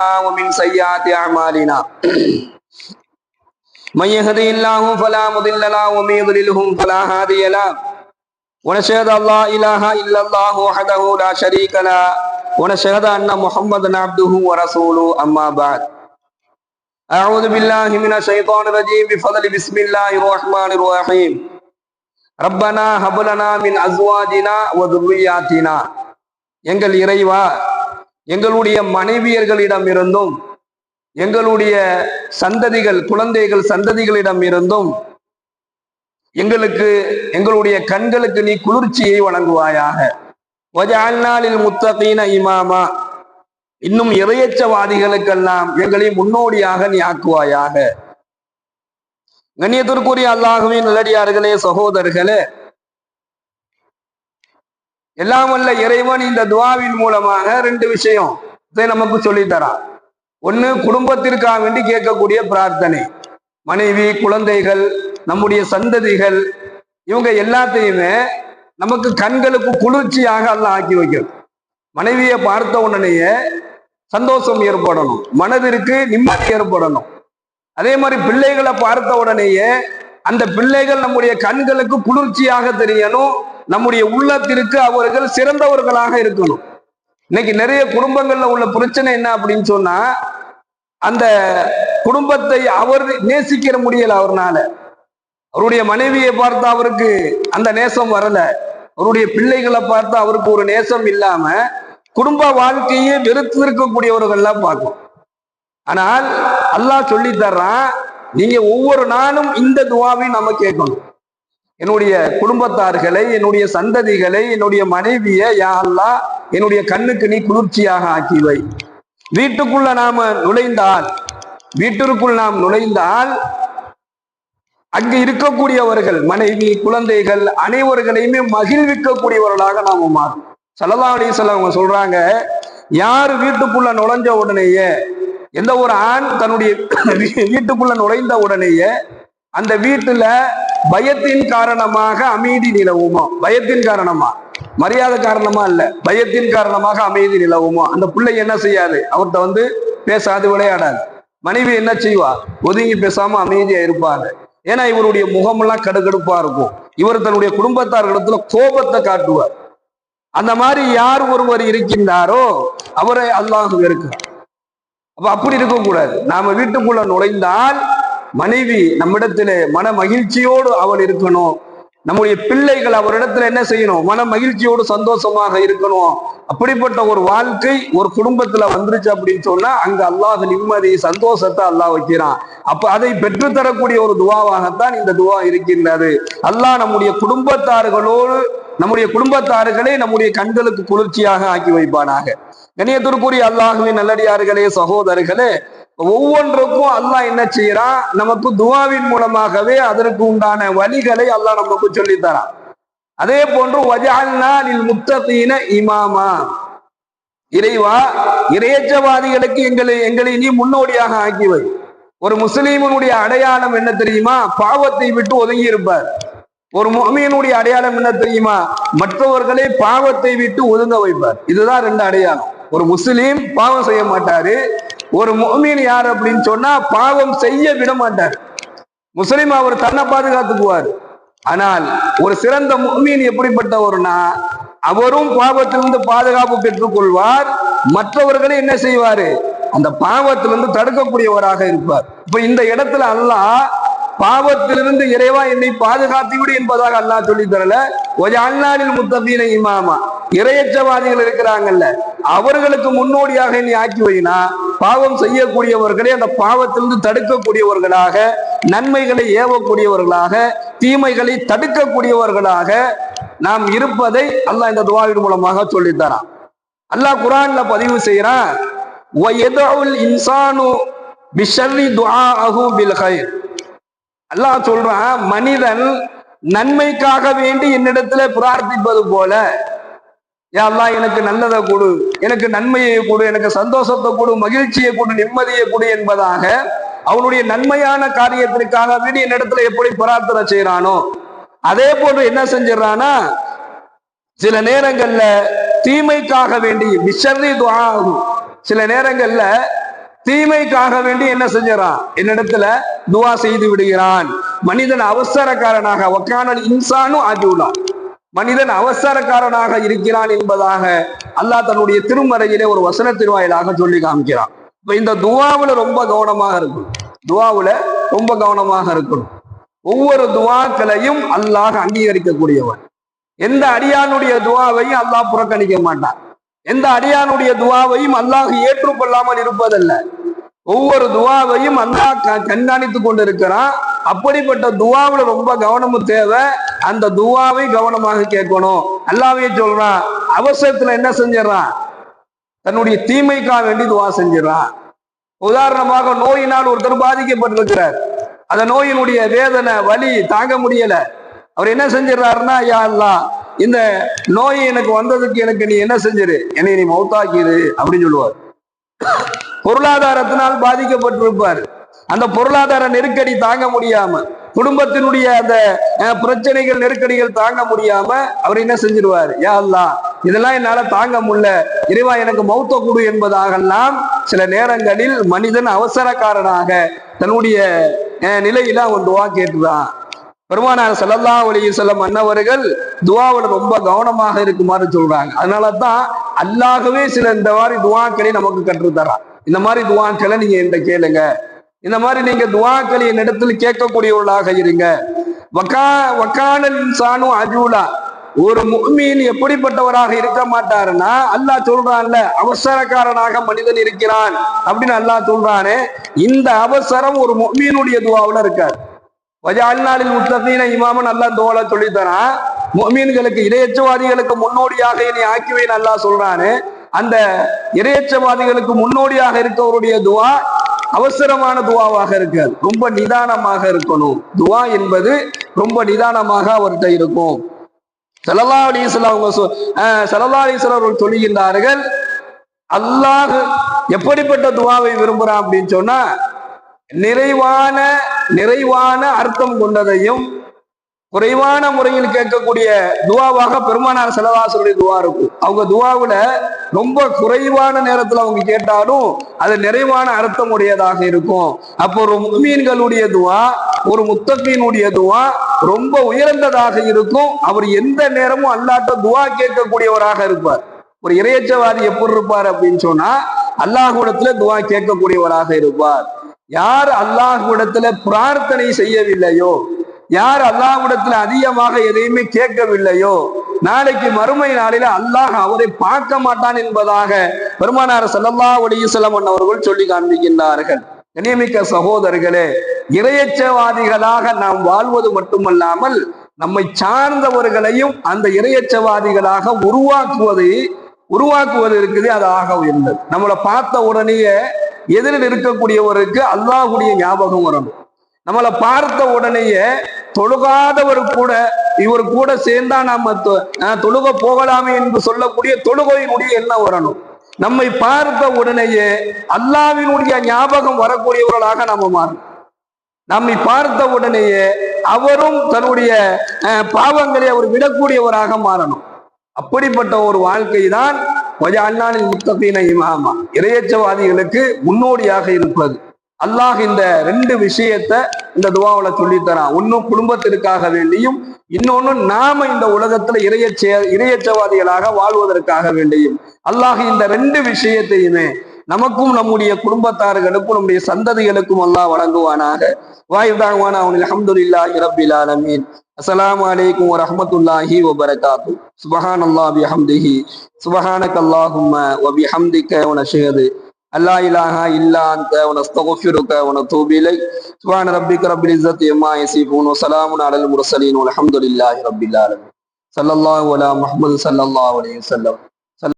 ومن سيئات أعمالنا. من يهدي الله فلا مضل له ومن يضلله فلا هادي له. ونشهد أن لا إله إلا الله وحده لا شريك له ونشهد أن محمدا عبده ورسوله أما بعد. أعوذ بالله من الشيطان الرجيم بفضل بسم الله الرحمن الرحيم. ربنا هب لنا من أزواجنا وذرياتنا. எங்கள் இறைவா எங்களுடைய மனைவியர்களிடம் இருந்தும் எங்களுடைய சந்ததிகள் குழந்தைகள் சந்ததிகளிடம் இருந்தும் எங்களுக்கு எங்களுடைய கண்களுக்கு நீ குளிர்ச்சியை வழங்குவாயாக வஜால்நாளில் முத்தகீன இமாமா. இன்னும் இறையச்சவாதிகளுக்கெல்லாம் எங்களை முன்னோடியாக நீ ஆக்குவாயாக. கண்ணியத்திற்குரிய அல்லாஹுவின் நல்லடியார்களே சகோதரர்களே எல்லாம் வல்ல இறைவன் இந்த துவாவின் மூலமாக ரெண்டு விஷயம் இதை நமக்கு சொல்லித்தரான் ஒண்ணு குடும்பத்திற்காக வேண்டி கேட்கக்கூடிய பிரார்த்தனை. மனைவி குழந்தைகள் நம்முடைய சந்ததிகள் இவங்க எல்லாத்தையுமே நமக்கு கண்களுக்கு குளிர்ச்சியாக எல்லாம் ஆக்கி வைக்கும் மனைவியை பார்த்த உடனேயே சந்தோஷம் ஏற்படணும். மனதிற்கு நிம்மதி ஏற்படணும். அதே மாதிரி பிள்ளைகளை பார்த்த உடனேயே அந்த பிள்ளைகள் நம்முடைய கண்களுக்கு குளிர்ச்சியாக தெரியணும். நம்முடைய உள்ளத்திற்கு அவர்கள் சிறந்தவர்களாக இருக்கணும். இன்னைக்கு நிறைய குடும்பங்கள்ல உள்ள பிரச்சனை என்ன அப்படின்னு சொன்னா அந்த குடும்பத்தை அவர் நேசிக்கிற முடியல அவர்னால. அவருடைய மனைவியை பார்த்தா அவருக்கு அந்த நேசம் வரல. அவருடைய பிள்ளைகளை பார்த்தா அவருக்கு ஒரு நேசம் இல்லாம குடும்ப வாழ்க்கையே வெறுத்து இருக்கக்கூடியவர்கள்லாம் பார்க்கும் ஆனால் அல்லாஹ் சொல்லி தர்றான் நீங்க ஒவ்வொரு நாளும் இந்த துவாவை நம்ம கேட்கணும். என்னுடைய குடும்பத்தார்களை என்னுடைய சந்ததிகளை என்னுடைய மனைவியை யா என்னுடைய கண்ணுக்கு நீ குளிர்ச்சியாக ஆக்கி வை வீட்டுக்குள்ள நாம நுழைந்தால் வீட்டிற்குள் நாம் நுழைந்தால் அங்கு இருக்கக்கூடியவர்கள் மனைவி குழந்தைகள் அனைவர்களையுமே மகிழ்விக்கக்கூடியவர்களாக நாம மாறும். சல்லா அலிசல்ல அவங்க சொல்றாங்க யார் வீட்டுக்குள்ள நுழைஞ்ச உடனேயே எந்த ஒரு ஆண் தன்னுடைய வீட்டுக்குள்ள நுழைந்த உடனேயே அந்த வீட்டுல பயத்தின் காரணமாக அமைதி நிலவுமோ? பயத்தின் காரணமா? மரியாதை காரணமா இல்ல. பயத்தின் காரணமாக அமைதி நிலவுமோ? அந்த பிள்ளை என்ன செய்யாது? அவர்கிட்ட வந்து பேசாது விளையாடாது. மனைவி என்ன செய்வா? ஒதுங்கி பேசாம அமைதியா இருப்பாங்க. ஏன்னா இவருடைய முகமெல்லாம் கடுகடுப்பா இருக்கும். இவர் தன்னுடைய குடும்பத்தார்களிடத்துல கோபத்தை காட்டுவார். அந்த மாதிரி யார் ஒருவர் இருக்கின்றாரோ அவரை அல்லாஹ் இருக்கிறார் அப்ப அப்படி இருக்கக்கூடாது. நாம வீட்டுக்குள்ள நுழைந்தால் மனைவி நம்மிடத்துல மன மகிழ்ச்சியோடு அவள் இருக்கணும். நம்முடைய பிள்ளைகள் அவரிடத்துல என்ன செய்யணும்? மன மகிழ்ச்சியோடு சந்தோஷமாக இருக்கணும். அப்படிப்பட்ட ஒரு வாழ்க்கை ஒரு குடும்பத்துல வந்துருச்சு அப்படின்னு சொன்னா அங்க அல்லாஹ் நிம்மதி சந்தோஷத்தை அல்லாஹ் வைக்கிறான். அப்ப அதை பெற்றுத்தரக்கூடிய ஒரு துவாவாகத்தான் இந்த துவா இருக்கின்றது. அல்லாஹ் நம்முடைய குடும்பத்தார்களோடு நம்முடைய குடும்பத்தார்களை நம்முடைய கண்களுக்கு குளிர்ச்சியாக ஆக்கி வைப்பானாக. கணியத்திற்குரிய அல்லாஹுவின் நல்லடியார்களே சகோதரர்களே ஒவ்வொன்றுக்கும் அல்லாஹ் என்ன செய்யறான்? நமக்கு துவாவின் மூலமாகவே அதற்கு உண்டான வழிகளை அல்லாஹ் நமக்கு சொல்லித்தரான் அதே போன்று வஜால்நாளில் முத்தகீன இமாமா. இறைவா இறையச்சவாதிகளுக்கு எங்களை எங்களை நீ முன்னோடியாக ஆக்கிவை ஒரு முஸ்லீமனுடைய அடையாளம் என்ன தெரியுமா? பாவத்தை விட்டு ஒதுங்கி இருப்பார். ஒரு மொமியனுடைய அடையாளம் என்ன தெரியுமா? மற்றவர்களை பாவத்தை விட்டு ஒதுங்க வைப்பார். இதுதான் ரெண்டு அடையாளம். ஒரு முஸ்லீம் பாவம் செய்ய மாட்டாரு ஒரு மொமீன் யார் அப்படின்னு சொன்னா பாவம் செய்ய விட மாட்டார். முஸ்லீம் அவர் தன்னை பாதுகாத்துக்குவார் ஆனால் ஒரு சிறந்த மொமீன் எப்படிப்பட்டவர்னா அவரும் பாவத்திலிருந்து பாதுகாப்பு பெற்றுக் கொள்வார். மற்றவர்களை என்ன செய்வாரு? அந்த பாவத்திலிருந்து தடுக்கக்கூடியவராக இருப்பார். இப்ப இந்த இடத்துல அல்லாஹ் பாவத்திலிருந்து இறைவா என்னை பாதுகாத்து விடு என்பதாக அல்லாஹ் சொல்லி தரல. ஒரு முத்தபீன இமாமா இரையச்சவாதிகள் இருக்கிறாங்கல்ல அவர்களுக்கு முன்னோடியாக நீ ஆக்கி வைனா பாவம் செய்யக்கூடியவர்களை அந்த பாவத்திலிருந்து தடுக்கக்கூடியவர்களாக நன்மைகளை ஏவக்கூடியவர்களாக தீமைகளை தடுக்கக்கூடியவர்களாக நாம் இருப்பதை அல்லாஹ் இந்த துவாவின் மூலமாக சொல்லித்தரான் அல்லாஹ் குரான்ல பதிவு செய்யறான் இன்சானு பிஷர்ரி துஆஹு பில் அல்லாஹ் சொல்றான் மனிதன் நன்மைக்காக வேண்டி என்னிடத்துல பிரார்த்திப்பது போல. யாரெல்லாம் எனக்கு நல்லதை கொடு எனக்கு நன்மையை கொடு எனக்கு சந்தோஷத்தை கொடு மகிழ்ச்சியை கொடு நிம்மதியை கொடு என்பதாக அவனுடைய நன்மையான காரியத்திற்காக வேண்டி என்னிடத்துல எப்படி பிரார்த்தனை செய்யறானோ அதே போன்று என்ன செஞ்சிடறானா சில நேரங்கள்ல தீமைக்காக வேண்டி விஷரி துவா சில நேரங்கள்ல தீமைக்காக வேண்டி என்ன செஞ்சான் என்னிடத்துல துவா செய்து விடுகிறான். மனிதன் அவசரக்காரனாக ஒக்கானல் இன்சானும் ஆகியுள்ளான் மனிதன் அவசரக்காரனாக இருக்கிறான் என்பதாக அல்லாஹ் தன்னுடைய திருமறையிலே ஒரு வசனத்தின் வாயிலாக சொல்லி காமிக்கிறான். இப்ப இந்த துவாவுல ரொம்ப கவனமாக இருக்கணும். துவாவுல ரொம்ப கவனமாக இருக்கணும். ஒவ்வொரு துவாக்களையும் அல்லாஹ் அங்கீகரிக்கக்கூடியவன். எந்த அடியானுடைய துவாவையும் அல்லாஹ் புறக்கணிக்க மாட்டான். எந்த அடியானுடைய துவாவையும் அல்லாஹ் ஏற்றுக்கொள்ளாமல் இருப்பதல்ல. ஒவ்வொரு துவாவையும் அல்லா க- கண்காணித்துக் கொண்டிருக்கிறான். அப்படிப்பட்ட துவாவில் ரொம்ப கவனமும் தேவை. அந்த துவாவை கவனமாக கேட்கணும். அல்லாவையே சொல்றான் அவசரத்துல என்ன செஞ்சிடறான்? தன்னுடைய தீமைக்காக வேண்டி துவா செஞ்சிடறான். உதாரணமாக நோயினால் ஒருத்தர் பாதிக்கப்பட்டிருக்கிறார். அந்த நோயினுடைய வேதனை வலி தாங்க முடியல. அவர் என்ன செஞ்சிடறாருன்னா யா அல்லா இந்த நோய் எனக்கு வந்ததுக்கு எனக்கு நீ என்ன செஞ்சிரு? என்னை நீ மௌத்தாக்கிடு அப்படின்னு சொல்லுவார். பொருளாதாரத்தினால் பாதிக்கப்பட்டிருப்பார். அந்த பொருளாதார நெருக்கடி தாங்க முடியாம குடும்பத்தினுடைய அந்த பிரச்சனைகள் நெருக்கடிகள் தாங்க முடியாம அவர் என்ன செஞ்சிருவார்? யா அல்லாஹ் இதெல்லாம் என்னால தாங்க முடியல. இறைவா எனக்கு மௌத்த குடு என்பதாகலாம் சில நேரங்களில் மனிதன் அவசரக்காரனாக தன்னுடைய நிலையில அவன் துவா கேட்டுதான் பெருமானார் செல்லல்லா அலைஹி வஸல்லம் அன்னவர்கள் துவாவில் ரொம்ப கவனமாக இருக்குமாறு சொல்றாங்க. அதனால தான் அல்லாஹ்வே சில இந்த மாதிரி துவாக்களை நமக்கு கற்றுத்தரான். இந்த மாதிரி துவாக்களை நீங்க என்கிட்ட கேளுங்க. இந்த மாதிரி நீங்க துவாக்களை என்னிடத்தில் கேட்கக்கூடியவர்களாக இருங்க. வக்கா வக்கானல் சானு அஜூலா. ஒரு முஃமின் எப்படிப்பட்டவராக இருக்க மாட்டாருன்னா அல்லாஹ் சொல்றான்ல அவசரக்காரனாக மனிதன் இருக்கிறான் அப்படின்னு அல்லாஹ் சொல்றானே இந்த அவசரம் ஒரு முஃமினுடைய துவாவில் இருக்காது. வஜாலில் முத்தகீன இமாமன் அல்லாஹ் தோல சொல்லித்தரான் தரான் இடையச்சவாதிகளுக்கு முன்னோடியாக இனி ஆக்கிவேன் அல்லாஹ் சொல்றானே அந்த இரையச்சவாதிகளுக்கு முன்னோடியாக இருக்கவருடைய துவா அவசரமான துவாவாக இருக்காது ரொம்ப நிதானமாக இருக்கணும். துவா என்பது ரொம்ப நிதானமாக அவர்கிட்ட இருக்கும். சலல்லா அலிஸ்லாம் அவங்க சொ- அஹ் அலிஸ்லாம் அவர்கள் சொல்லுகின்றார்கள் அல்லாஹ் எப்படிப்பட்ட துவாவை விரும்புறான்? அப்படின்னு சொன்னா நிறைவான நிறைவான அர்த்தம் கொண்டதையும் குறைவான முறையில் கேட்கக்கூடிய துவாவாக பெருமானார் செலவாசருடைய துவா இருக்கும் அவங்க துவாவுல ரொம்ப குறைவான நேரத்துல அவங்க கேட்டாலும் அது நிறைவான அர்த்தம் உடையதாக இருக்கும். அப்போ ஒரு முக்மீன்களுடைய துவா ஒரு முத்தகீனுடைய துவா ரொம்ப உயர்ந்ததாக இருக்கும். அவர் எந்த நேரமும் அல்லாட்ட துவா கேட்கக்கூடியவராக இருப்பார். ஒரு இறையச்சவாதி எப்படி இருப்பார் அப்படின்னு சொன்னா அல்லாஹ்விடத்துல துவா கேட்கக்கூடியவராக இருப்பார். யார் அல்லாஹ்விடத்துல பிரார்த்தனை செய்யவில்லையோ யார் அல்லாஹ்விடத்துல அதிகமாக எதையுமே கேட்கவில்லையோ நாளைக்கு மறுமை நாளில அல்லாஹ் அவரை பார்க்க மாட்டான் என்பதாக பெருமானார் ஸல்லல்லாஹு அலைஹி அவர்கள் சொல்லி காண்பிக்கின்றார்கள். கண்ணியமிக்க சகோதரர்களே இறையச்சவாதிகளாக நாம் வாழ்வது மட்டுமல்லாமல் நம்மை சார்ந்தவர்களையும் அந்த இறையச்சவாதிகளாக உருவாக்குவது உருவாக்குவது இருக்குது அது ஆக உயர்ந்தது நம்மளை பார்த்த உடனேயே எதிரில் இருக்கக்கூடியவருக்கு அல்லாஹுடைய ஞாபகம் வரணும். நம்மளை பார்த்த உடனேயே தொழுகாதவர் கூட இவர் கூட சேர்ந்தா நாம தொ- தொழுக போகலாமே என்று சொல்லக்கூடிய தொழுகையினுடைய எண்ணம் வரணும்? நம்மை பார்த்த உடனேயே அல்லாவினுடைய ஞாபகம் வரக்கூடியவர்களாக நாம மாறணும். நம்மை பார்த்த உடனேயே அவரும் தன்னுடைய பாவங்களை அவர் விடக்கூடியவராக மாறணும். அப்படிப்பட்ட ஒரு வாழ்க்கை தான் அண்ணானின் முத்தகீன இமாமா இறையச்சவாதிகளுக்கு முன்னோடியாக இருப்பது. அல்லாஹ் இந்த ரெண்டு விஷயத்தை இந்த துவாவில சொல்லித்தரான் ஒன்னும் குடும்பத்திற்காக வேண்டியும் இன்னொன்னு நாம இந்த உலகத்துல இறையச்சே இறையச்சவாதிகளாக வாழ்வதற்காக வேண்டியும். அல்லாஹ் இந்த ரெண்டு விஷயத்தையுமே நமக்கும் நம்முடைய குடும்பத்தார்களுக்கும் நம்முடைய சந்ததிகளுக்கும் அல்லாஹ் வழங்குவானாக. வாயுதாவான அவனில் அஹமதுல்லாஹி ரப்பில் ஆலமீன். அஸ்ஸலாமு அலைக்கும் வரஹ்மத்துல்லாஹி வபரகாத்து. சுபஹான் அல்லாஹ் பிஹம்திஹி. சுபஹானக அல்லாஹும்ம வபிஹம்திக வனஷஹது அல்லா இலாஹா இல்லா அன்த வனஸ்தகுஃபிருக வனதூபு இலைக் சுப்ஹான ரப்பிக ரப்பில் இஸ்ஸத்தி அம்மா யசிஃபூன் வஸலாமுன் அலல் முர்சலீன் வல்ஹம்துலில்லாஹி ரப்பில் ஆலமீன் ஸல்லல்லாஹு அலா முஹம்மது ஸல்லல்லாஹு அலைஹி வஸல்லம்